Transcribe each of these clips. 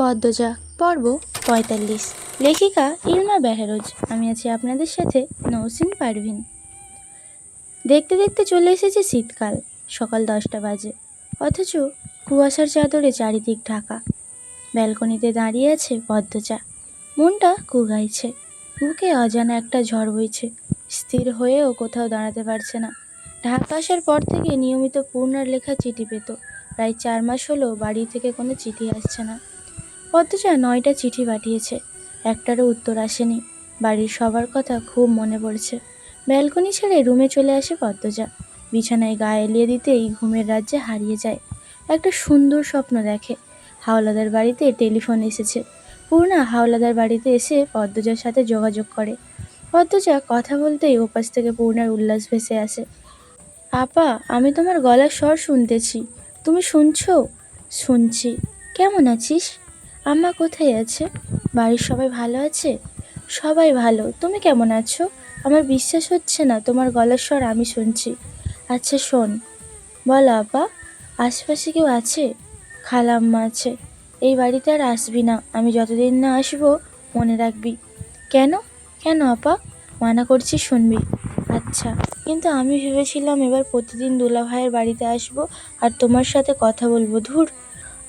পদ্মজা, পর্ব পঁয়তাল্লিশ। লেখিকা ইলমা বেহরোজ। আমি আছি আপনাদের সাথে নৌসিন পারভিন। দেখতে দেখতে চলে এসেছে শীতকাল, সকাল দশটা বাজে। অথচ কুয়াশার চাদরে চারিদিক ঢাকা। ব্যালকনিতে দাঁড়িয়ে আছে পদ্মজা। মনটা কুগাইছে। বুকে অজানা একটা ঝড় বইছে। স্থির হয়েও কোথাও দাঁড়াতে পারছে না। ঢাকা আসার পর থেকে নিয়মিত পূর্ণার লেখা চিঠি পেত। প্রায় চার মাস হলো বাড়ি থেকে কোনো চিঠি আসছে না। পদ্মজা নয়টা চিঠি পাঠিয়েছে। একটারও উত্তর আসেনি। বাড়ির সবার কথা খুব মনে পড়ছে। ব্যালকনি ছেড়ে রুমে চলে আসে পদ্মজা। বিছানায় গা এলিয়ে দিতেই ঘুমের রাজ্যে হারিয়ে যায়। একটা সুন্দর স্বপ্ন দেখে। হাওলাদার বাড়িতে টেলিফোন এসেছে। পূর্ণা হাওলাদার বাড়িতে এসে পদ্মজার সাথে যোগাযোগ করে। পদ্মজা কথা বলতেই ওপাশ থেকে পূর্ণার উল্লাস ভেসে আসে। আপা, আমি তোমার গলার স্বর শুনতেছি। তুমি শুনছো? শুনছি। কেমন আছিস? আম্মা কোথায় আছে? বাড়ির সবাই ভালো আছে? সবাই ভালো। তুমি কেমন আছো? আমার বিশ্বাস হচ্ছে না, তোমার গলার স্বর আমি শুনছি। আচ্ছা শোন। বল আপা, আশেপাশে কেউ আছে? খালাম্মা আছে। এই বাড়িতে আর আসবি না। আমি যতদিন না আসব, মনে রাখবি। কেন? কেন আপা? মানা করছি শুনবি। আচ্ছা কিন্তু আমি ভেবেছিলাম এবার প্রতিদিন দুলা ভাইয়ের বাড়িতে আসব আর তোমার সাথে কথা বলব। ধুর।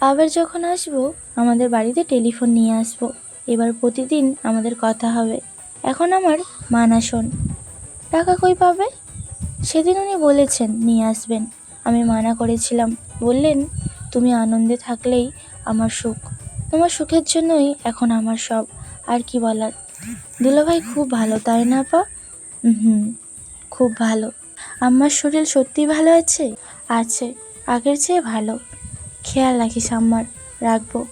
আবার যখন আসব, আমাদের বাড়িতে টেলিফোন নিয়ে আসব। এবার প্রতিদিন আমাদের কথা হবে। এখন আমার মানা শোন। টাকা কই পাবে? সেদিন উনি বলেছেন নিয়ে আসবেন। আমি মানা করেছিলাম। বললেন, তুমি আনন্দে থাকলেই আমার সুখ। তোমার সুখের জন্যই এখন আমার সব। আর কি বলার? দুলাভাই, খুব ভালো, তাই না পা হুম খুব ভালো। আম্মার শরীর সত্যি ভালো আছে? আছে, আগের চেয়ে ভালো। খেয়াল রাখিস, আম্মার। রাখব।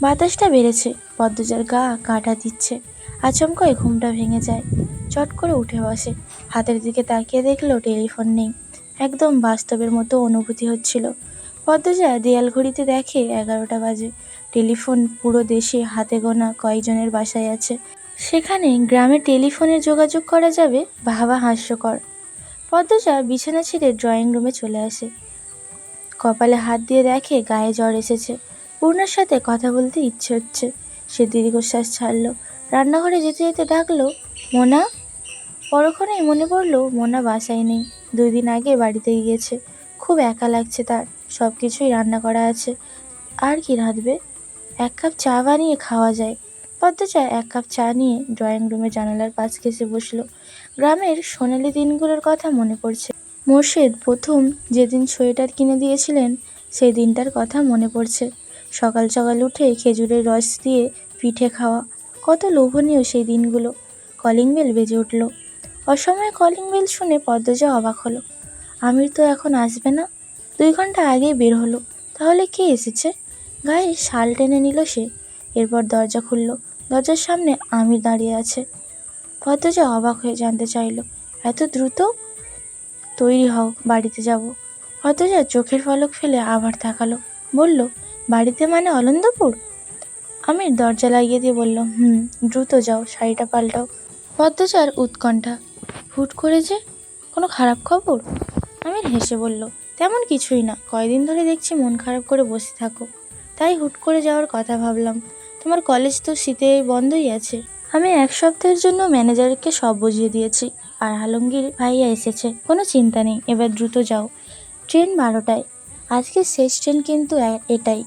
বাতাসটা বেড়েছে, পদ্মজার গা কাটা দিচ্ছে। আচমকায় ঘুমটা ভেঙে যায়। চট করে উঠে বসে। হাতের দিকে তাকিয়ে দেখল টেলিফোন নেই। একদম বাস্তবের মতো অনুভূতি হচ্ছিল। পদ্মজা দেয়াল ঘড়িতে দেখে এগারোটা বাজে। টেলিফোন পুরো দেশে হাতে গোনা কয়েকজনের বাসায় আছে? সেখানে গ্রামে টেলিফোনে যোগাযোগ করা যাবে? ভাবা হাস্যকর। পদ্মজা বিছানা ছেড়ে ড্রয়িং রুমে চলে আসে। কপালে হাত দিয়ে দেখে গায়ে জ্বর এসেছে। পূর্ণার সাথে কথা বলতে ইচ্ছে হচ্ছে। সে দীর্ঘশ্বাস ছাড়লো। রান্নাঘরে যেতে যেতে ডাকলো, মোনা? পরক্ষণেই মনে পড়ল, মোনা বাসায় নেই। দুই দিন আগে বাড়িতে গিয়েছে। খুব একা লাগছে তার। সব কিছুই রান্না করা আছে। আর কি রাঁধবে? এক কাপ চা বানিয়ে খাওয়া যায়। পদ্মচা এক কাপ চা নিয়ে ড্রয়িং রুমে জানালার পাশ ঘেসে বসল। গ্রামের সোনালি দিনগুলোর কথা মনে পড়ছে। মোর্শেদ প্রথম যেদিন সোয়েটার কিনে দিয়েছিলেন সেই দিনটার কথা মনে পড়ছে। সকাল সকাল উঠে খেজুরের রস দিয়ে পিঠে খাওয়া, কত লোভনীয় সেই দিনগুলো। কলিং বেল বেজে উঠল। অসময়ে কলিং বেল শুনে পদ্মজা অবাক হলো। আমির তো এখন আসবে না। দুই ঘণ্টা আগেই বের হলো। তাহলে কে এসেছে? গায়ে শাল টেনে নিল সে। এরপর দরজা খুলল। দরজার সামনে আমির দাঁড়িয়ে আছে। পদ্মজা অবাক হয়ে জানতে চাইলো, এত দ্রুত? তৈরি হও, বাড়িতে যাব। পদ্মজা চোখের পলক ফেলে আবার তাকালো, বলল, বাড়িতে মানে অনন্দপুর আমির দরজা লাগিয়ে দিয়ে বলল, হুম, দ্রুত যাও, শাড়িটা পাল্টাও। পদ্মজার উৎকণ্ঠা, হুট করে যে, কোনো খারাপ খবর? আমি হেসে বলল, তেমন কিছুই না, কয়দিন ধরে দেখছি মন খারাপ করে বসে থাকো। তাই হুট করে যাওয়ার কথা ভাবলাম, তোমার কলেজ তো শীতে বন্ধই আছে। আমি এক সপ্তাহের জন্য ম্যানেজারকে সব বুঝিয়ে দিয়েছি আর আলমগীর ভাইয়া এসেছে। কোনো চিন্তা নেই, এবার দ্রুত যাও। ট্রেন বারোটায়। আজকে শেষ ট্রেন কিন্তু এটাই।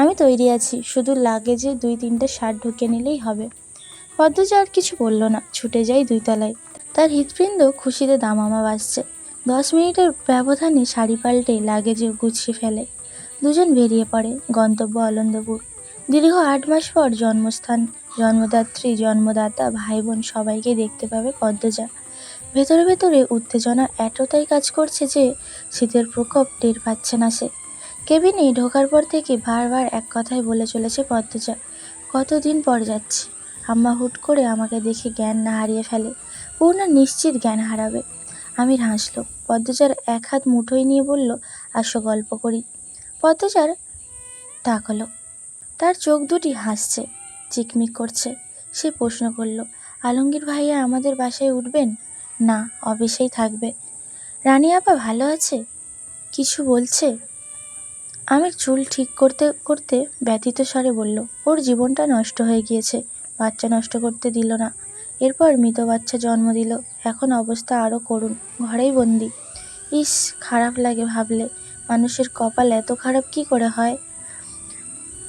আমি তৈরি আছি, শুধু লাগেজে দুই তিনটে শার্ট ঢুকে নিলেই হবে। পদ্মজা আর কিছু বলল না, ছুটে যাই দুই তলায় তার হৃৎপিণ্ড খুশিতে দামামা বাজছে দশ মিনিটের ব্যবধানে শাড়ি পাল্টে লাগেজে গুছিয়ে ফেলে। দুজন বেরিয়ে পড়ে, গন্তব্য আনন্দপুর। দীর্ঘ আট মাস পর জন্মস্থান, জন্মদাত্রী, জন্মদাতা ভাই বোন সবাইকে দেখতে পাবে পদ্মজা। ভেতরে ভেতরে উত্তেজনা এতটাই কাজ করছে যে শীতের প্রকোপ টের পাচ্ছে না সে। কেবিনে ঢোকার পর থেকে বারবার এক কথাই বলে চলেছে পদ্মজা, কতদিন পর যাচ্ছি? আম্মা হুট করে আমাকে দেখে জ্ঞান না হারিয়ে ফেলে। পূর্ণা নিশ্চিত জ্ঞান হারাবে। আমির হাসলো। পদ্মজার এক হাত মুঠোয় নিয়ে বলল, আসো গল্প করি। পদ্মজার তাকালো। তার চোখ দুটি হাসছে, চিকমিক করছে। সে প্রশ্ন করল, আলমগীর ভাইয়া আমাদের বাসায় উঠবেন? না অফিসেই থাকবে। রানী আপা ভালো আছে? কিছু বলছে? আমির চুল ঠিক করতে করতে ব্যথিত স্বরে বলল, ওর জীবনটা নষ্ট হয়ে গিয়েছে, বাচ্চা নষ্ট করতে দিল না। এরপর মৃত বাচ্চা জন্ম দিল। এখন অবস্থা আরও করুণ, ঘরেই বন্দি। ইস, খারাপ লাগে ভাবলে, মানুষের কপাল এত খারাপ কি করে হয়?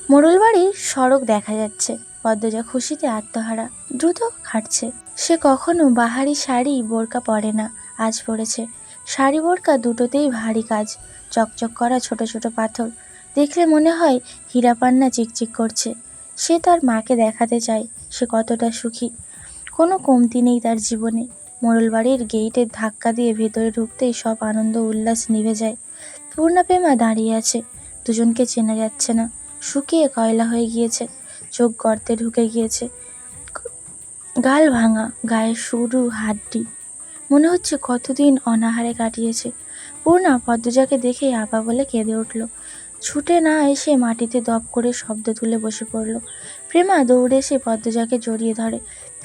মোড়ল বাড়ির সড়ক দেখা যাচ্ছে। পদ্মজা খুশিতে আত্মহারা। দ্রুত খাটছে সে কখনো বাহারি শাড়ি বোরকা পরে না, আজ পড়েছে শাড়ি বোরকা দুটোতেই ভারী কাজ, চকচক করা ছোট ছোট পাথর। দেখলে মনে হয় হীরা পান্না চিকচিক করছে। সে তার মাকে দেখাতে চায়, সে কতটা সুখী। কোনো কমতি নেই তার জীবনে। মোড়ল বাড়ির গেইটের ধাক্কা দিয়ে ভেতরে ঢুকতেই সব আনন্দ উল্লাস নিভে যায়। পূর্ণা পেমা দাঁড়িয়ে আছে। দুজনকে চেনা যাচ্ছে না। শুকিয়ে কয়লা হয়ে গিয়েছে। চোখ গর্তে ঢুকে গিয়েছে। গাল ভাঙা, গায়ে সরু হাড্ডি। মনে হচ্ছে কতদিন অনাহারে কাটিয়েছে। পূর্ণা পদ্মজাকে দেখে আপা বলে কেঁদে উঠল। ছুটে না এসে মাটিতে দপ করে শব্দ তুলে বসে পড়ল। প্রেমা দৌড়ে এসে পদ্মজাকে জড়িয়ে ধরে,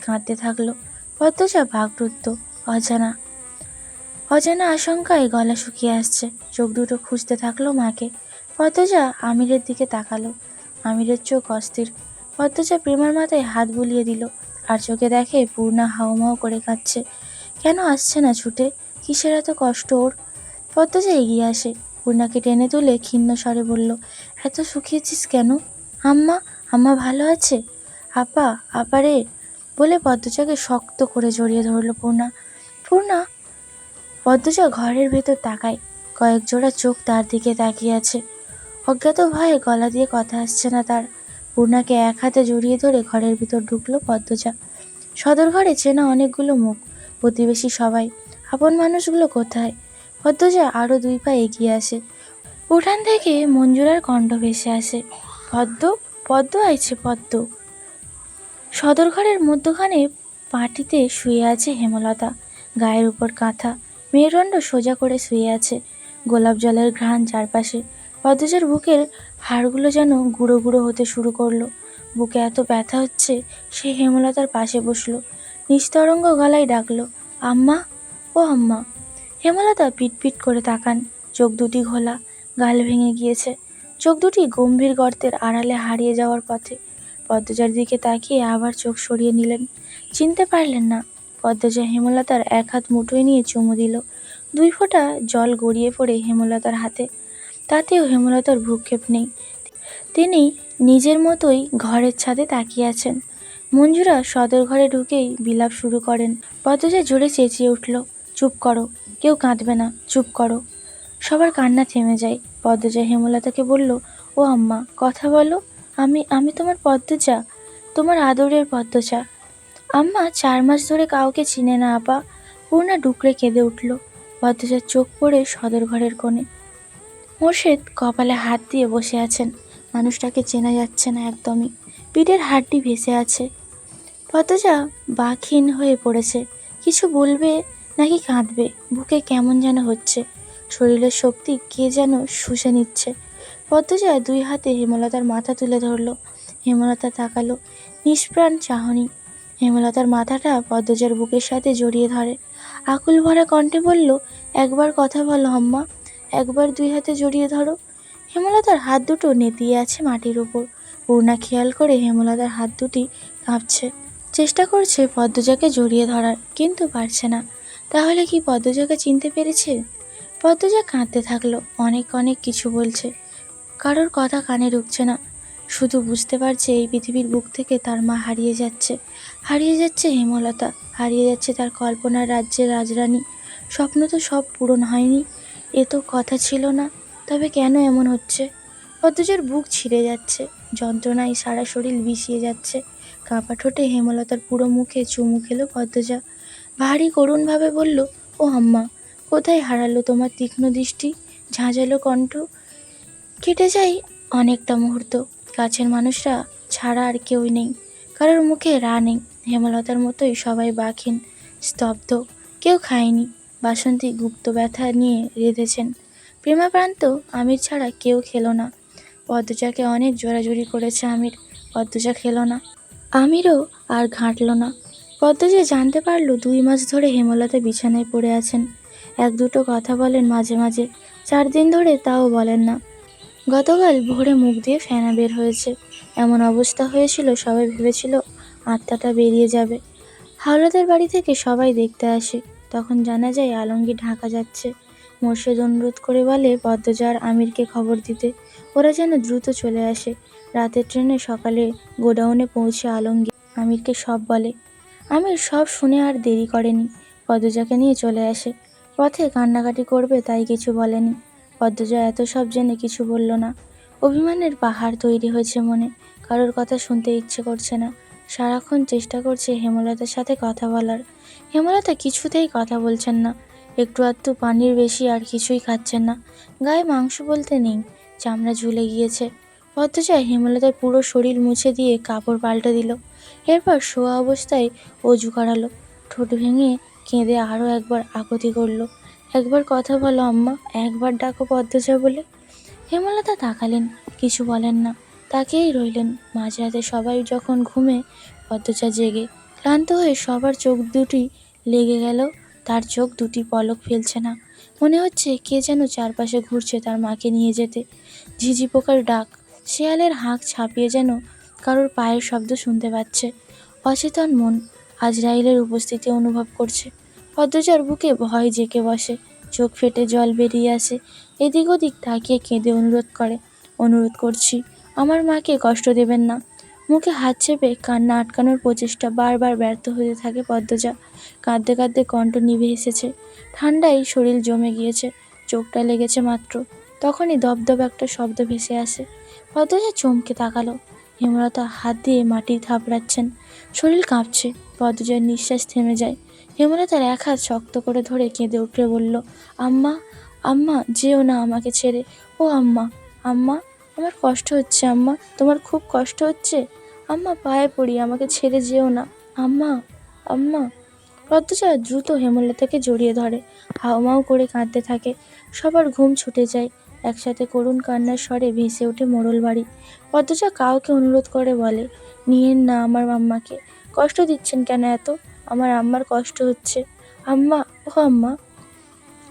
কাঁদতে থাকল। পদ্মজা ভাগরুদ্ধ অজানা। অজানা আশঙ্কায় গলা শুকিয়ে আসছে। চোখ দুটো খুঁজতে থাকল মাকে। পদ্মজা আমিরের দিকে তাকালো। আমিরের চোখ অস্থির। পদ্মজা প্রেমার মাথায় হাত বুলিয়ে দিল আর চোখে দেখে পূর্ণা হাউমাউ করে কাঁদছে। কেন আসছে না ছুটে? কিসের এত কষ্ট ওর? পদ্মজা এগিয়ে আসে। পূর্ণাকে টেনে তুলে ক্ষীণ স্বরে বলল, এত শুকিয়েছিস কেন? আম্মা আম্মা ভালো আছে? আপা আপা রে, বলে পদ্মজাকে শক্ত করে জড়িয়ে ধরলো পূর্ণা। পূর্ণা? পদ্মজা ঘরের ভেতর তাকায়। কয়েক জোড়া চোখ তার দিকে তাকিয়ে আছে। অজ্ঞাত ভয়ে গলা দিয়ে কথা আসছে না তার। পূর্ণাকে এক হাতে জড়িয়ে ধরে ঘরের ভিতর ঢুকলো পদ্মজা। সদর ঘরে চেনা অনেকগুলো মুখ, প্রতিবেশী সবাই, আপন মানুষগুলো কোথায়? পদ্মজা আরও দুই পা এগিয়ে আসে। উঠান থেকে মঞ্জুরার কণ্ঠ ভেসে আসে, পদ্ম পদ্ম আইছে, পদ্ম। সদর ঘরের মধ্যখানে পাটিতে শুয়ে আছে হেমলতা, গায়ের উপর কাঁথা, মেরুদণ্ড সোজা করে শুয়ে আছে, গোলাপ জলের ঘ্রাণ চারপাশে। পদ্মজার বুকের হাড়গুলো যেন গুঁড়ো গুঁড়ো হতে শুরু করল। বুকে এত ব্যথা হচ্ছে, সে হেমলতার পাশে বসল। নিস্তরঙ্গ গলায় ডাকলো, আম্মা, ও আম্মা। হেমলতা পিটপিট করে তাকান, চোখ দুটি ঘোলা, গাল ভেঙে গিয়েছে। চোখ দুটি গম্ভীর গর্তের আড়ালে হারিয়ে যাওয়ার পথে। পদ্মজার দিকে তাকিয়ে আবার চোখ সরিয়ে নিলেন। চিনতে পারলেন না, পদ্মজা হেমলতার এক হাত মুঠোয় নিয়ে চুমু দিল। দুই ফোঁটা জল গড়িয়ে পড়ে হেমলতার হাতে। তাতেও হেমলতার ভূক্ষেপ নেই। তিনি নিজের মতোই ঘরের ছাদে তাকিয়ে আছেন। মঞ্জুরা সদর ঘরে ঢুকেই বিলাপ শুরু করেন। পদ্মজা জোরে চেঁচিয়ে উঠল, চুপ করো, কেউ কাঁদবে না, চুপ করো। সবার কান্না থেমে যায়। পদ্মজা হেমলতাকে বলল, ও আম্মা, কথা বলো, আমি আমি তোমার পদ্মজা, তোমার আদরের পদ্মজা। আম্মা চার মাস ধরে কাউকে চিনে না আপা। পূর্ণা ডুকরে কেঁদে উঠল। পদ্মজার চোখ পড়ে সদর ঘরের কোণে। মোর্শেদ কপালে হাত দিয়ে বসে আছেন। মানুষটাকে চেনা যাচ্ছে না একদমই। পিঠের হাড়টি ভেসে আছে। পদ্মজা বাকহীন হয়ে পড়েছে। কিছু বলবে নাকি কাঁদবে? বুকে কেমন যেন হচ্ছে। শরীরের শক্তি কে যেন শুষে নিচ্ছে। পদ্মজা দুই হাতে হেমলতার মাথা তুলে ধরলো। হেমলতা তাকালো, নিষ্প্রাণ চাহনি। হেমলতার মাথাটা পদ্মজার বুকের সাথে জড়িয়ে ধরে। আকুল ভরা কণ্ঠে বলল, একবার কথা বলো, আম্মা। একবার দুই হাতে জড়িয়ে ধরো। হেমলতার হাত দুটো নেতিয়ে আছে মাটির উপর। পূর্ণা খেয়াল করে হেমলতার হাত দুটি কাঁপছে। চেষ্টা করছে পদ্মজাকে জড়িয়ে ধরার, কিন্তু পারছে না। তাহলে কি পদ্মজাকে চিনতে পেরেছে? পদ্মজা কাঁদতে থাকল, অনেক অনেক কিছু বলছে। কারোর কথা কানে ঢুকছে না। শুধু বুঝতে পারছে এই পৃথিবীর বুক থেকে তার মা হারিয়ে যাচ্ছে। হারিয়ে যাচ্ছে হেমলতা, হারিয়ে যাচ্ছে তার কল্পনার রাজ্যের রাজরানী। স্বপ্ন তো সব পূরণ হয়নি। এ তো কথা ছিল না, তবে কেন এমন হচ্ছে? পদ্মজার বুক ছিঁড়ে যাচ্ছে, যন্ত্রণায় সারা শরীর বিষিয়ে যাচ্ছে। কাঁপা ঠোঁটে হেমলতার পুরো মুখে চুমু খেলো পদ্মজা। ভারী করুণভাবে বলল, ও আম্মা, কোথায় হারালো তোমার তীক্ষ্ণ দৃষ্টি? ঝাঁঝালো কণ্ঠ? কেটে যায় অনেকটা মুহূর্ত, কাছের মানুষরা ছাড়া আর কেউই নেই, কারোর মুখে রা নেই। হেমলতার মতোই সবাই বাখিন স্তব্ধ, কেউ খায়নি। বাসন্তী গুপ্ত ব্যথা নিয়ে রেঁধেছেন। প্রেমাপ্রান্ত আমির ছাড়া কেউ খেলো না। পদ্মজাকে অনেক জোরাজুরি করেছে আমির। পদ্মজা খেলো না। আমিরও আর ঘাঁটল না। পদ্মজা জানতে পারল দুই মাস ধরে হেমলতা বিছানায় পড়ে আছেন। এক দুটো কথা বলেন মাঝে মাঝে। চার দিন ধরে তাও বলেন না। গতকাল ভোরে মুখ দিয়ে ফেনা বের হয়েছে। এমন অবস্থা হয়েছিল, সবাই ভেবেছিল আত্মাটা বেরিয়ে যাবে। হাওলাদার বাড়ি থেকে সবাই দেখতে আসে। তখন জানা যায় আলমগীর ঢাকা যাচ্ছে। মোর্শেদ অনুরোধ করে বলে, পদ্মজার আমিরকে খবর দিতে। ওরা যেন দ্রুত চলে আসে। রাতের ট্রেনে সকালে গোডাউনে পৌঁছে আলমগীর আমিরকে সব বলে। আমির সব শুনে আর দেরি করেনি। পদ্মজাকে নিয়ে চলে আসে। পথে কান্নাকাটি করবে তাই কিছু বলেনি। পদ্মজা এত সব জেনে কিছু বলল না। অভিমানের পাহাড় তৈরি হয়েছে মনে। কারোর কথা শুনতে ইচ্ছে করছে না। সারাক্ষণ চেষ্টা করছে হেমলতার সাথে কথা বলার। হেমলতা কিছুতেই কথা বলছেন না। একটু আধটু পানির বেশি আর কিছুই খাচ্ছেন না। গায়ে মাংস বলতে নেই, চামড়া ঝুলে গিয়েছে। পদ্মজা হেমলতার পুরো শরীর মুছে দিয়ে কাপড় পাল্টে দিল। এরপর শোয়া অবস্থায় অজু করালো। ঠোঁট ভেঙে কেঁদে আরও একবার আকুতি করল। একবার কথা বলো আম্মা, একবার ডাকো পদ্মজা বলে। হেমলতা তাকালেন, কিছু বলেন না। তাকেই রইলেন। মাঝরাতে সবাই যখন ঘুমে, পদ্মজা জেগে। ক্লান্ত হয়ে সবার চোখ দুটি লেগে গেল, তার চোখ দুটি পলক ফেলছে না। মনে হচ্ছে কে যেন চারপাশে ঘুরছে তার মাকে নিয়ে যেতে। ঝিঝি পোকার ডাক, শেয়ালের হাঁক ছাপিয়ে যেন কারোর পায়ের শব্দ শুনতে পাচ্ছে। অচেতন মন আজরাইলের উপস্থিতি অনুভব করছে। পদ্মজার বুকে ভয় জেঁকে বসে, চোখ ফেটে জল বেরিয়ে আসে, এদিক ওদিক তাকিয়ে কেঁদে অনুরোধ করে, অনুরোধ করছি, আমার মাকে কষ্ট দেবেন না। মুখে হাত চেপে কান্না আটকানোর প্রচেষ্টা বারবার ব্যর্থ হতে থাকে পদ্মজা। কাঁদতে কাঁদতে কণ্ঠ নিভে এসেছে। ঠান্ডায় শরীর জমে গিয়েছে চোখটা লেগেছে মাত্র। তখনই দপদপ একটা শব্দ ভেসে আসে। পদ্মজা চমকে তাকালো। হেমলতা হাত দিয়ে মাটি থাপড়াচ্ছেন। শরীর কাঁপছে। পদ্মজার নিঃশ্বাস থেমে যায়। হেমলতার এক হাত শক্ত করে ধরে কেঁদে উঠে বলল, আম্মা আম্মা, যেও না আমাকে ছেড়ে। ও আম্মা আম্মা, আমার কষ্ট হচ্ছে, আম্মা, তোমার খুব কষ্ট হচ্ছে? আম্মা পায়ে পড়ি, আমাকে ছেড়ে যেও না। আম্মা আম্মা। পদ্মজা দ্রুত হেমলতাকে জড়িয়ে ধরে। হাউমাউ করে কাঁদতে থাকে। সবার ঘুম ছুটে যায়। একসাথে করুণ কান্নার স্বরে ভেসে ওঠে মোড়ল বাড়ি। পদ্মজা কাউকে অনুরোধ করে বলে, নিয়েন না আমার আম্মাকে। কষ্ট দিচ্ছেন কেন এত? আমার আম্মার কষ্ট হচ্ছে। আম্মা, ও আম্মা।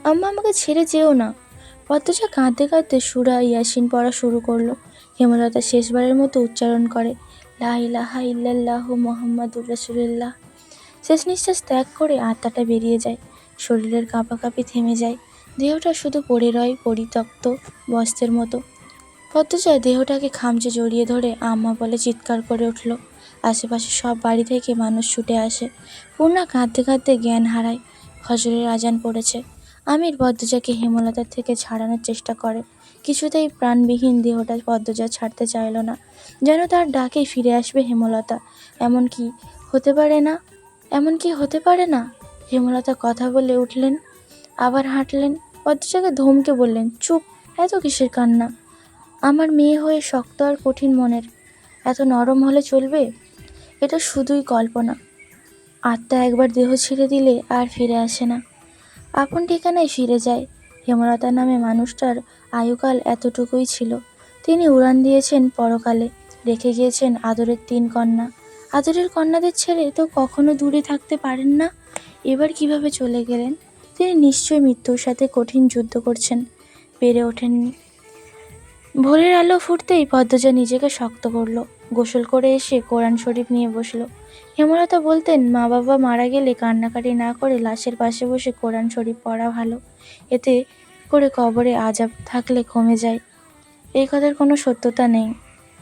আম্মা, আমাকে ছেড়ে যেও না। পদ্মজা কাঁদতে কাঁদতে সুরা ইয়াসিন পড়া শুরু করল। হেমলতা শেষবারের মতো উচ্চারণ করে। লা ইলাহা ইল্লাল্লাহ মোহাম্মদুর রাসূলুল্লাহ। শেষ নিঃশ্বাস ত্যাগ করে আত্মাটা বেরিয়ে যায়, শরীরের কাঁপাকাঁপি থেমে যায়, দেহটা শুধু পড়ে রয়, পরিত্যক্ত, বস্ত্রের মতো। পদ্মজা দেহটাকে খামচে জড়িয়ে ধরে আম্মা বলে চিৎকার করে উঠল। আশেপাশে সব বাড়ি থেকে মানুষ ছুটে আসে। পূর্ণা কাঁদতে কাঁদতে জ্ঞান হারায়, ফজরের আজান পড়েছে। আমির পদ্মজাকে হেমলতার থেকে ছাড়ানোর চেষ্টা করে। কিছুতেই প্রাণবিহীন দেহটা পদ্মজা ছাড়তে চাইল না। যেন তার ডাকে ফিরে আসবে হেমলতা। এমন কি হতে পারে না? এমন কি হতে পারে না? হেমলতা কথা বলে উঠলেন, আবার হাঁটলেন। পদ্মজাকে ধমকে বললেন, চুপ, এত কিসের কান্না? আমার মেয়ে হয়ে শক্ত আর কঠিন মনের। এত নরম হলে চলবে? এটা শুধুই কল্পনা। আত্মা একবার দেহ ছেড়ে দিলে আর ফিরে আসে না। আপন ঠিকানায় ফিরে যায়। হেমলতা নামে মানুষটার আয়ুকাল এতটুকুই ছিল। তিনি উড়ান দিয়েছেন পরকালে, রেখে গিয়েছেন আদরের তিন কন্যা। আদরের কন্যাদের ছেড়ে তো কখনো দূরে থাকতে পারেন না। এবার কীভাবে চলে গেলেন? তিনি নিশ্চয়ই মৃত্যুর সাথে কঠিন যুদ্ধ করছেন, পেরে ওঠেননি। ভোরের আলো ফুটতেই পদ্মজা নিজেকে শক্ত করল, গোসল করে এসে কোরআন শরীফ নিয়ে বসল। হেমলতা বলতেন, মা বাবা মারা গেলে কান্নাকাটি না করে লাশের পাশে বসে কোরআন শরীফ পড়া ভালো। এতে করে কবরে আজাব থাকলে কমে যায়। এই কথার কোনো সত্যতা নেই।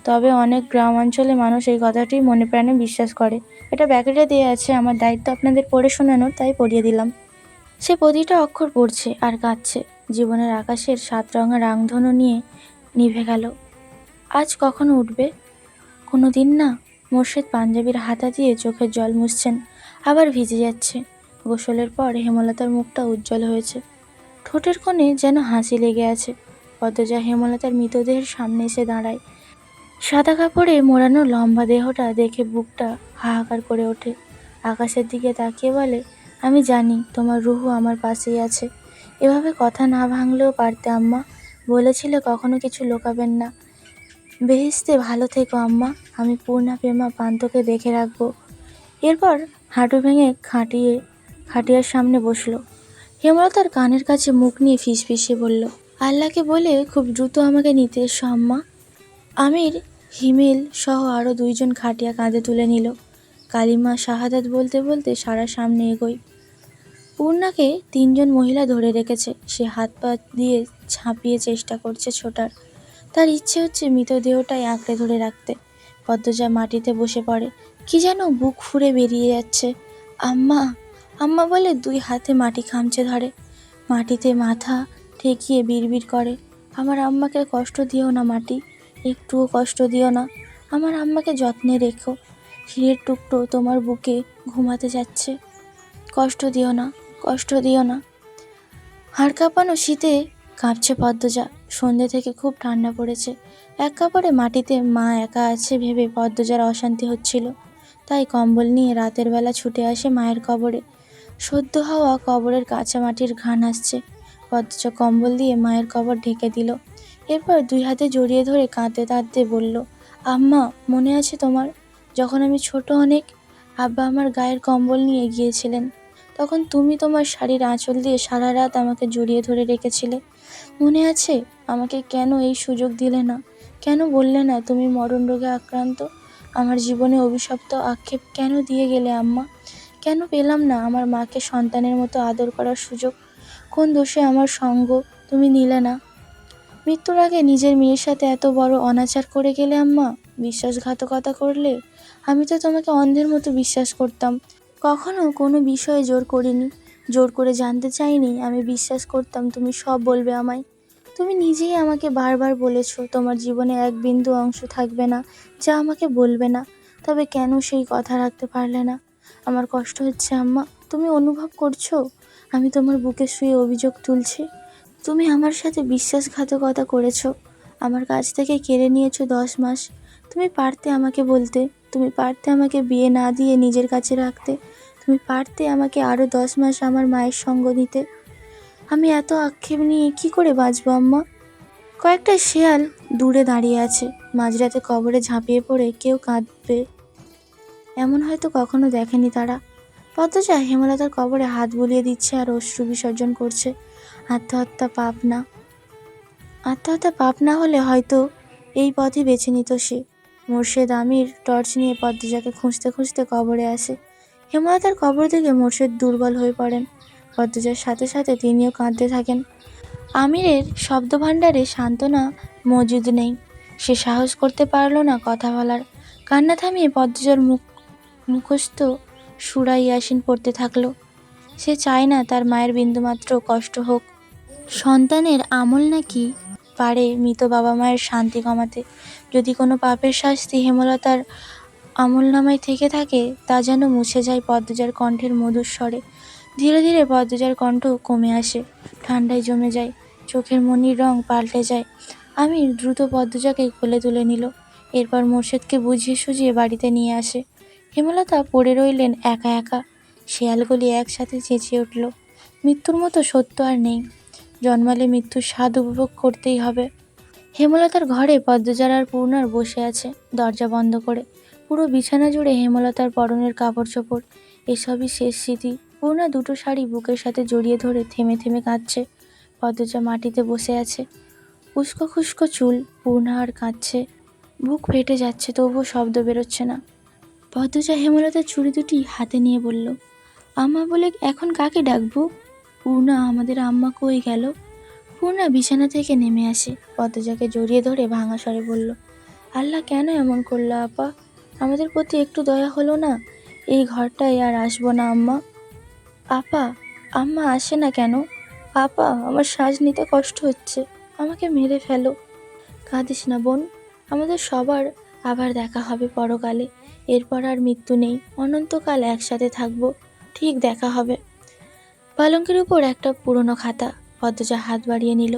তবে অনেক গ্রাম অঞ্চলে মানুষ এই কথাটি মনে প্রাণে বিশ্বাস করে। এটা ব্যাকেটে দিয়ে আছে, আমার দায়িত্ব আপনাদের পড়ে শোনানোর, তাই পড়িয়ে দিলাম। সে প্রতিটা অক্ষর পড়ছে আর কাঁদছে। জীবনের আকাশের সাত রঙা রাংধনু নিয়ে নিভে গেল। আজ কখন উঠবে? কোনো দিন না। মোর্শেদ পাঞ্জাবির হাতা দিয়ে চোখের জল মুছছেন। আবার ভিজে যাচ্ছে। গোসলের পর হেমলতার মুখটা উজ্জ্বল হয়েছে। ঠোঁটের কোণে যেন হাসি লেগে আছে। পদ্মজা হেমলতার মৃতদেহের সামনে এসে দাঁড়ায়। সাদা কাপড়ে মোড়ানো লম্বা দেহটা দেখে বুকটা হাহাকার করে ওঠে। আকাশের দিকে তাকিয়ে বলে, আমি জানি তোমার রুহু আমার পাশেই আছে। এভাবে কথা না ভাঙলেও পারতে আম্মা। বলেছিলে কখনো কিছু লোকাবেন না। বেহেস্তে ভালো থেকো আম্মা। আমি পূর্ণা প্রেমা পান্তকে দেখে রাখব। এরপর হাঁটু ভেঙে খাটিয়ে, খাটিয়ার সামনে বসল। হেমলতার কানের কাছে মুখ নিয়ে ফিসফিসিয়ে বলল, আল্লাহকে বলে খুব দ্রুত আমাকে নিতে এসো, আম্মা। আমির, হিমেল সহ আরও দুইজন খাটিয়া কাঁধে তুলে নিল। কালিমা শাহাদাত বলতে বলতে সারা সামনে এগোই পূর্ণাকে তিনজন মহিলা ধরে রেখেছে। সে হাত পা দিয়ে ঝাঁপিয়ে চেষ্টা করছে ছোটার। তার ইচ্ছে হচ্ছে মৃতদেহটাই আঁকড়ে ধরে রাখতে। পদ্মজা মাটিতে বসে পড়ে। কি যেন বুক ফুরে বেরিয়ে যাচ্ছে। আম্মা আম্মা বলে দুই হাতে মাটি খামচে ধরে। মাটিতে মাথা ঠেকিয়ে বিড়বিড় করে। আমার আম্মাকে কষ্ট দিও না মাটি, একটুও কষ্ট দিও না। আমার আম্মাকে যত্নে রেখো হিরের টুকরো তোমার বুকে ঘুমাতে যাচ্ছে। কষ্ট দিও না, কষ্ট দিও না। হাড় কাঁপানো শীতে কাঁপছে পদ্মজা। সন্ধ্যে থেকে খুব ঠান্ডা পড়েছে। এক কাপড়ে মাটিতে মা একা আছে ভেবে পদ্মজার অশান্তি হচ্ছিল। তাই কম্বল নিয়ে রাতের বেলা ছুটে আসে মায়ের কবরে। সদ্য হওয়া কবরের কাঁচা মাটির ঘ্রাণ আসছে। পদ্মজা কম্বল দিয়ে মায়ের কবর ঢেকে দিল। এরপর দুই হাতে জড়িয়ে ধরে কাঁদতে কাঁদতে বলল, আম্মা, মনে আছে তোমার? যখন আমি ছোট অনেক, আব্বা আমার গায়ের কম্বল নিয়ে গিয়েছিলেন। তখন তুমি তোমার শাড়ির আঁচল দিয়ে সারা রাত আমাকে জড়িয়ে ধরে রেখেছিলে। মনে আছে? আমাকে কেন এই সুযোগ দিলে না? কেন বললে না তুমি মরণ রোগে আক্রান্ত? আমার জীবনে অভিশপ্ত আক্ষেপ কেন দিয়ে গেলে, আম্মা? কেন পেলাম না? আমার মাকে সন্তানের মতো আদর করার সুযোগ। কোন দোষে আমার সঙ্গ তুমি নিলে না? মৃত্যুর আগে নিজের মেয়ের সাথে এত বড় অনাচার করে গেলে আম্মা? বিশ্বাসঘাতকতা করলে? আমি তো তোমাকে অন্ধের মতো বিশ্বাস করতাম। কখনো কোনো বিষয়ে জোর করিনি। জোর করে জানতে চাইনি। আমি বিশ্বাস করতাম তুমি সব বলবে আমায়। তুমি নিজেই আমাকে বারবার বলেছ, তোমার জীবনে এক বিন্দু অংশ থাকবে না, যা আমাকে বলবে না। তবে কেন সেই কথা রাখতে পারলে না? আমার কষ্ট হচ্ছে, আম্মা। তুমি অনুভব করছ? আমি তোমার বুকে শুয়ে অভিযোগ তুলছি। তুমি আমার সাথে বিশ্বাসঘাতকতা করেছ। আমার কাছ থেকে কেড়ে নিয়েছো দশ মাস। তুমি পারতে আমাকে বলতে, তুমি পারতে আমাকে বিয়ে না দিয়ে নিজের কাছে রাখতে, তুমি পারতে আমাকে আরও দশ মাস আমার মায়ের সঙ্গ দিতে আমি এত আক্ষেপ নিয়ে কি করে বাঁচবো, আম্মা? কয়েকটা শেয়াল দূরে দাঁড়িয়ে আছে, মাঝরাতে কবরে ঝাঁপিয়ে পড়ে, কেউ কাঁদবে। এমন হয়তো কখনো দেখেনি তারা। পদ্মজা হেমলতার কবরে হাত বুলিয়ে দিচ্ছে আর অশ্রু বিসর্জন করছে। আত্মহত্যা পাপ না। আত্মহত্যা পাপ না হলে হয়তো এই পথই বেছে নিত সে। মোর্শেদ আমির টর্চ নিয়ে পদ্মজাকে খুঁজতে খুঁজতে কবরে আসে। হেমলতার কবর থেকে মোর্শেদ দুর্বল হয়ে পড়েন। পদ্মজার সাথে সাথে তিনিও কাঁদতে থাকেন। আমিরের শব্দভাণ্ডারে সান্ত্বনা মজুদ নেই। সে সাহস করতে পারল না কথা বলার। কান্না থামিয়ে পদ্মজার মুখ মুখস্থ সুরাই ইয়াসিন পড়তে থাকল। সে চায় না তার মায়ের বিন্দুমাত্র কষ্ট হোক। সন্তানের আমল নাকি পারে মৃত বাবা মায়ের শান্তি কমাতে। যদি কোনো পাপের শাস্তি হেমলতার আমল নামায় থেকে থাকে, তা যেন মুছে যায় পদ্মজার কণ্ঠের মধুর স্বরে। ধীরে ধীরে পদ্মজার কণ্ঠ কমে আসে ঠান্ডায় জমে যায়, চোখের মনির রং পাল্টে যায়। আমি দ্রুত পদ্মজাকে কোলে তুলে নিল, এরপর মোর্শেদকে বুঝিয়ে সুঝিয়ে বাড়িতে নিয়ে আসে। হেমলতা পড়ে রইলেন একা একা। শেয়ালগুলি একসাথে চেঁচিয়ে উঠল, মৃত্যুর মতো সত্য আর নেই। জন্মালে মৃত্যুর স্বাদ উপভোগ করতেই হবে। হেমলতার ঘরে পদ্মজার আর পূর্ণার বসে আছে দরজা বন্ধ করে। পুরো বিছানা জুড়ে হেমলতার পরনের কাপড় চোপড় এসবই শেষ স্মৃতি। পূর্ণা দুটো শাড়ি বুকের সাথে জড়িয়ে ধরে থেমে থেমে কাঁদছে। পদ্মজা মাটিতে বসে আছে। উস্কো খুস্কো চুল পূর্ণা আর কাঁদছে। বুক ফেটে যাচ্ছে, তবুও শব্দ বেরোচ্ছে না। পদ্মজা হেমলতার চুড়ি দুটি হাতে নিয়ে বলল, আম্মা বলে এখন কাকে ডাকবো? পূর্ণা, আমাদের আম্মা কই গেল? পূর্ণা বিছানা থেকে নেমে আসে, পদ্মজাকে জড়িয়ে ধরে ভাঙা স্বরে বলল, আল্লাহ কেন এমন করল আপা? আমাদের প্রতি একটু দয়া হলো না? এই ঘরটায় আর আসব না আম্মা? আপা, আম্মা আসে না কেন? আপা, আমার শ্বাস নিতে কষ্ট হচ্ছে, আমাকে মেরে ফেলো। কাঁদিস না বোন, আমাদের সবার আবার দেখা হবে পরকালে। এরপর আর মৃত্যু নেই। অনন্তকাল একসাথে থাকব, ঠিক দেখা হবে। পালঙ্কের উপর একটা পুরনো খাতা পদ্মজা হাত বাড়িয়ে নিল।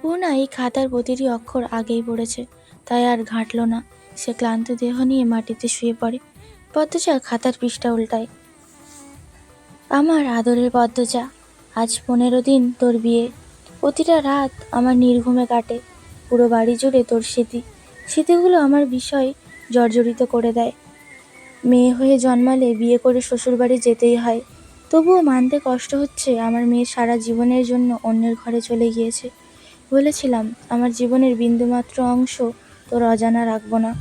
পূর্ণা এই খাতার প্রতিটি অক্ষর আগেই পড়েছে, তাই আর ঘাঁটল না। সে ক্লান্ত দেহ নিয়ে মাটিতে শুয়ে পড়ে। পদ্মজা খাতার পৃষ্ঠা উল্টায়, আমার আদরের পদ্মজা আজ পনেরো দিন তোর বিয়ে। প্রতিটা রাত আমার নির্ঘুমে কাটে, পুরো বাড়ি জুড়ে তোর স্মৃতি। স্মৃতিগুলো আমার বিষয় জর্জরিত করে দেয়। মেয়ে হয়ে জন্মালে বিয়ে করে শ্বশুরবাড়ি যেতেই হয়। তবুও মানতে কষ্ট হচ্ছে আমার মেয়ে সারা জীবনের জন্য অন্যের ঘরে চলে গিয়েছে। বলেছিলাম, আমার জীবনের বিন্দুমাত্র অংশ তোর অজানা রাখব না।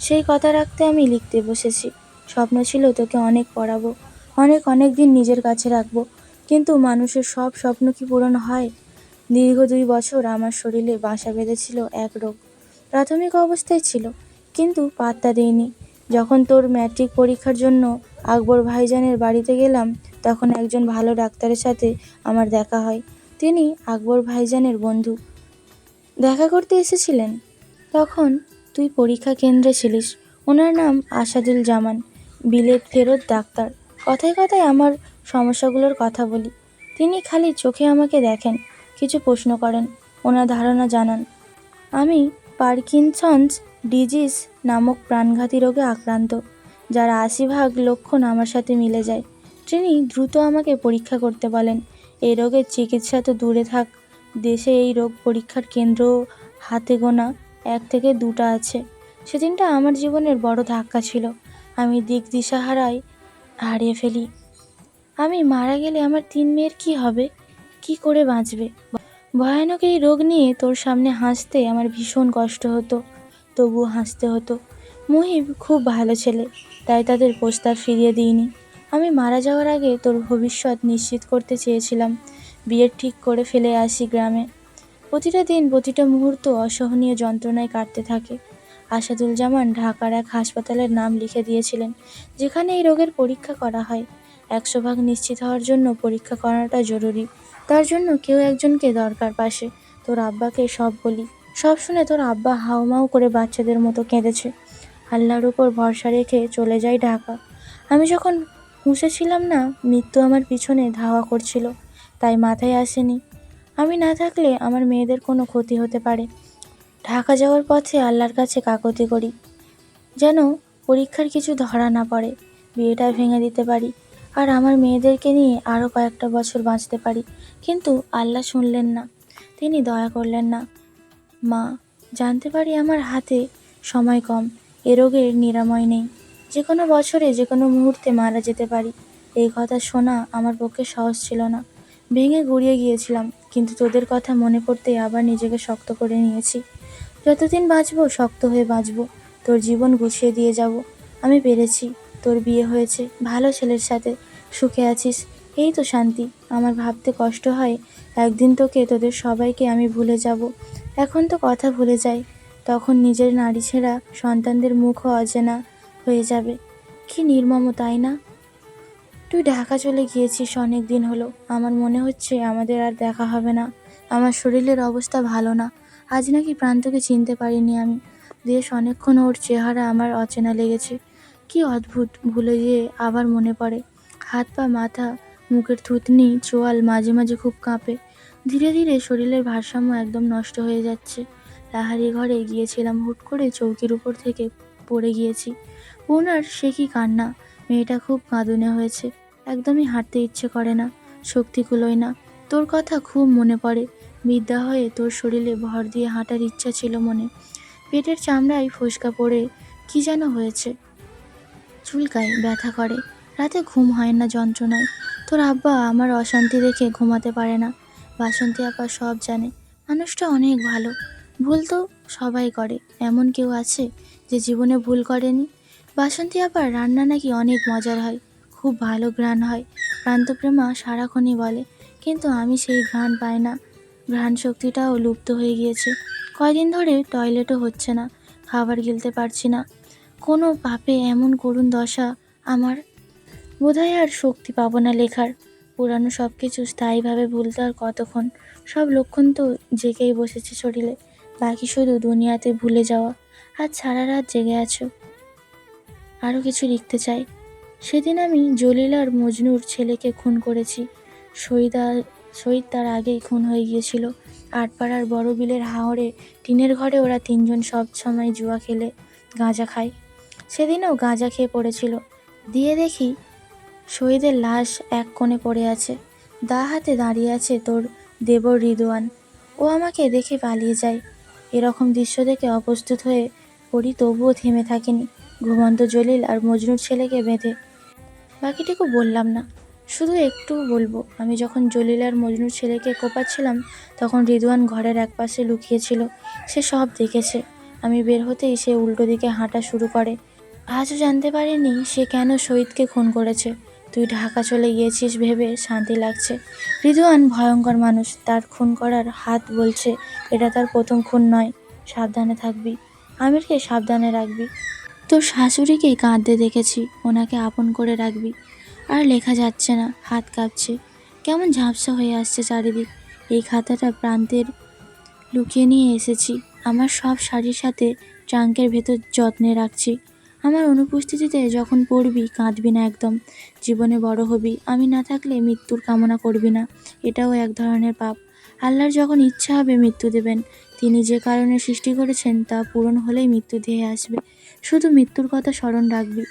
সেই কথা রাখতে আমি লিখতে বসেছি। স্বপ্ন ছিল তোকে অনেক পড়াবো, অনেক অনেক দিন নিজের কাছে রাখব। কিন্তু মানুষের সব স্বপ্ন কি পূরণ হয়? দীর্ঘ দুই বছর আমার শরীরে বাসা বেঁধেছিল এক রোগ। প্রাথমিক অবস্থায় ছিল, কিন্তু পাত্তা দিইনি। যখন তোর ম্যাট্রিক পরীক্ষার জন্য আকবর ভাইজানের বাড়িতে গেলাম, তখন একজন ভালো ডাক্তারের সাথে আমার দেখা হয়। তিনি আকবর ভাইজানের বন্ধু। দেখা করতে এসেছিলেন। তখন তুই পরীক্ষা কেন্দ্রে ছিলিস। ওনার নাম আসাদুল জামান, বিলেত ফেরত ডাক্তার। কথায় কথায় আমার সমস্যাগুলোর কথা বলি। তিনি খালি চোখে আমাকে দেখেন, কিছু প্রশ্ন করেন, ওনার ধারণা জানান। আমি পার্কিনসন্স ডিজিজ নামক প্রাণঘাতী রোগে আক্রান্ত, যার আশি ভাগ লক্ষণ আমার সাথে মিলে যায়। তিনি দ্রুত আমাকে পরীক্ষা করতে বলেন, এই রোগের চিকিৎসা তো দূরে থাক। দেশে এই রোগ পরীক্ষার কেন্দ্র হাতে গোনা এক থেকে দুটা আছে। সেদিনটা আমার জীবনের বড় ধাক্কা ছিল। আমি দিক দিশাহারায় হারিয়ে ফেলি। আমি মারা গেলে আমার তিন মেয়ের কি হবে? কি করে বাঁচবে? ভয়ানক এই রোগ নিয়ে তোর সামনে হাসতে আমার ভীষণ কষ্ট হতো। তবু হাসতে হতো। মুহিব খুব ভালো ছেলে, তাই তাদের প্রস্তাব ফিরিয়ে দিইনি। আমি মারা যাওয়ার আগে তোর ভবিষ্যৎ নিশ্চিত করতে চেয়েছিলাম। বিয়ের ঠিক করে ফেলে আসি গ্রামে। প্রতিটা দিন, প্রতিটা মুহূর্ত অসহনীয় যন্ত্রণায় কাটতে থাকে। আসাদুল জামান ঢাকার এক হাসপাতালের নাম লিখে দিয়েছিলেন, যেখানে এই রোগের পরীক্ষা করা হয়। একশো ভাগ নিশ্চিত হওয়ার জন্য পরীক্ষা করাটা জরুরি। তার জন্য কেউ একজনকে দরকার পাশে। তোর আব্বাকে সব বলি। সব শুনে তোর আব্বা হাউমাউ করে বাচ্চাদের মতো কেঁদেছে। আল্লাহর উপর ভরসা রেখে চলে যাই ঢাকা। আমি যখন হুঁশে ছিলাম না, মৃত্যু আমার পিছনে ধাওয়া করছিল, তাই মাথায় আসেনি। আমি না থাকলে আমার মেয়েদের কোনো ক্ষতি হতে পারে। ঢাকা যাওয়ার পথে আল্লাহর কাছে কাকতি করি, যেন পরীক্ষার কিছু ধরা না পড়ে, বিয়েটা ভেঙে দিতে পারি, আর আমার মেয়েদেরকে নিয়ে আরও কয়েকটা বছর বাঁচতে পারি। কিন্তু আল্লাহ শুনলেন না, তিনি দয়া করলেন না। মা, জানতে পারি আমার হাতে সময় কম, এ রোগের নিরাময় নেই। যে কোনো বছরে যে কোনো মুহূর্তে মারা যেতে পারি। এই কথা শোনা আমার পক্ষে সহজ ছিল না। ভেঙে গুড়িয়ে গিয়েছিলাম, কিন্তু তোদের কথা মনে করতে আবার নিজেকে শক্ত করে নিয়েছি। যতদিন বাঁচবো, শক্ত হয়ে বাঁচবো। তোর জীবন গুছিয়ে দিয়ে যাব। আমি পেরেছি, তোর বিয়ে হয়েছে, ভালো ছেলের সাথে সুখে আছিস। এই তো শান্তি, আমার ভাবতে কষ্ট হয়। একদিন তোকে, তোদের সবাইকে আমি ভুলে যাব। এখন তো কথা ভুলে যাই তখন নিজের নারী ছেঁড়া সন্তানদের মুখও অচেনা হয়ে যাবে। কি নির্মম তাই না? তুই ঢাকা চলে গিয়েছিস অনেক দিন হলো। আমার মনে হচ্ছে আমাদের আর দেখা হবে না। আমার শরীরের অবস্থা ভালো না। আজ নাকি প্রান্তকে চিনতে পারিনি আমি। বেশ অনেকক্ষণ ওর চেহারা আমার অচেনা লেগেছে। কি অদ্ভুত ভুলে গিয়ে আবার মনে পড়ে। হাত পা, মাথা, মুখের থুতনি, চোয়াল মাঝে মাঝে খুব কাঁপে। ধীরে ধীরে শরীরের ভারসাম্য একদম নষ্ট হয়ে যাচ্ছে। লাহারি ঘরে গিয়েছিলাম হুট করে চৌকির উপর থেকে পড়ে গিয়েছি। ওনার সে কি কান্না? মেয়েটা খুব কাঁদুনে হয়েছে। একদমই হাঁটতে ইচ্ছে করে না, শক্তি কুলোয় না। তোর কথা খুব মনে পড়ে। বিদ্যা হয়ে তোর শরীরে ভর দিয়ে হাঁটার ইচ্ছা ছিল মনে। পেটের চামড়ায় ফোসকা পড়ে কি যেন হয়েছে। চুলকায় ব্যথা করে। রাতে ঘুম হয় না যন্ত্রণায়। তোর আব্বা আমার অশান্তি দেখে ঘুমাতে পারে না। বাসন্তী আপা সব জানে। মানুষটা অনেক ভালো। ভুল তো সবাই করে। এমন কেউ আছে যে জীবনে ভুল করেনি? বাসন্তী আপার রান্না নাকি অনেক মজার হয়, খুব ভালো ঘ্রাণ হয়। প্রান্তপ্রেমা সারাক্ষণই বলে, কিন্তু আমি সেই ঘ্রাণ পাই না। ঘ্রাণ শক্তিটাও লুপ্ত হয়ে গিয়েছে। কয়দিন ধরে টয়লেটও হচ্ছে না, খাবার গিলতে পারছি না। কোনো পাপে এমন করুণ দশা আমার বোধহয় আর শক্তি পাবো না লেখার। পুরানো সব কিছু স্থায়ীভাবে ভুলতে আর কতক্ষণ? সব লক্ষণ তো জেগেই বসেছে শরীরে। বাকি শুধু দুনিয়াতে ভুলে যাওয়া আজ সারা রাত জেগে আছো। আরও কিছু লিখতে চাই। সেদিন আমি জলিল আর মজনুর ছেলেকে খুন করেছি। শহীদা শহীদ তার আগেই খুন হয়ে গিয়েছিল। আটপাড়ার বড় বিলের হাওড়ে টিনের ঘরে ওরা তিনজন সব সময় জুয়া খেলে, গাঁজা খায়। সেদিনও গাঁজা খেয়ে পড়েছিল। দিয়ে দেখি শহীদের লাশ এক কোণে পড়ে আছে। দা হাতে দাঁড়িয়ে আছে তোর দেবর রিদওয়ান ও আমাকে দেখে পালিয়ে যায়। এরকম দৃশ্য দেখে অপ্রস্তুত হয়ে পড়ি, তবুও থেমে থাকেনি। ঘুমন্ত জলিল আর মজনুর ছেলেকে বেঁধে। বাকিটুকু বললাম না, শুধু একটু বলব। আমি যখন জলিল আর মজনুর ছেলেকে কোপাচ্ছিলাম, তখন রিদওয়ান ঘরের একপাশে লুকিয়েছিল। সে সব দেখেছে। আমি বের হতেই সে উল্টো দিকে হাঁটা শুরু করে। আজও জানতে পারিনি সে কেন শহীদকে খুন করেছে। তুই ঢাকা চলে গিয়েছিস ভেবে শান্তি লাগছে। রিদওয়ান ভয়ঙ্কর মানুষ, তার খুন করার হাত বলছে, এটা তার প্রথম খুন নয়, সাবধানে থাকবি। আমিরকে সাবধানে রাখবি। তোর শাশুড়িকে কাঁদতে দেখেছি, ওনাকে আপন করে রাখবি। আর লেখা যাচ্ছে না, হাত কাঁপছে। কেমন ঝাপসা হয়ে আসছে চারিদিক। এই খাতাটা প্রান্তের লুকিয়ে নিয়ে এসেছি। আমার সব শাড়ির সাথে ট্রাঙ্কের ভেতর যত্নে রাখছি। আমার অনুপস্থিতিতে যখন পড়বি, কাঁদবি না একদম। জীবনে বড় হবি। আমি না থাকলে মৃত্যুর কামনা করবি না। এটাও এক ধরনের পাপ। আল্লাহর যখন ইচ্ছা হবে মৃত্যু দেবেন। তিনি যে কারণে সৃষ্টি করেছেন, তা পূরণ হলেই মৃত্যু ধেয়ে আসবে। শুধু মৃত্যুর কথা স্মরণ রাখবি।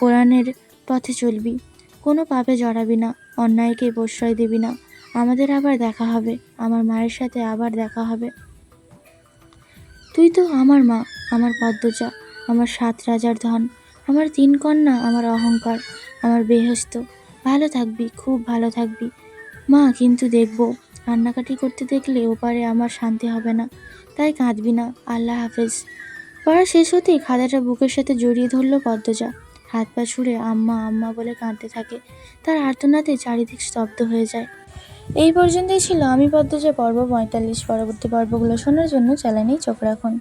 কোরআনের পথে চলবি। কোনো পাপে জড়াবি না। অন্যায়কে প্রশ্রয় দিবি না। আমাদের আবার দেখা হবে। আমার মায়ের সাথে আবার দেখা হবে। তুই তো আমার মা, আমার পদ্মজা। আমার সাত রাজার ধন, আমার তিন কন্যা, আমার অহংকার, আমার বেহস্ত ভালো থাকবি, খুব ভালো থাকবি। মা, কিন্তু দেখব, কান্নাকাটি করতে দেখলে ওপারে আমার শান্তি হবে না। তাই কাঁদবি না, আল্লাহ হাফেজ। পড়া শেষ হতেই খাদাটা বুকের সাথে জড়িয়ে ধরলো পদ্মজা। হাত পা ছুঁড়ে আম্মা আম্মা বলে কাঁদতে থাকে। তার আর্তনাতে চারিদিক স্তব্ধ হয়ে যায়। এই পর্যন্তই ছিল আমি, পদ্মজা, পর্ব পঁয়তাল্লিশ। পরবর্তী পর্বগুলো শোনার জন্য চ্যানেলেই চোখ রাখুন।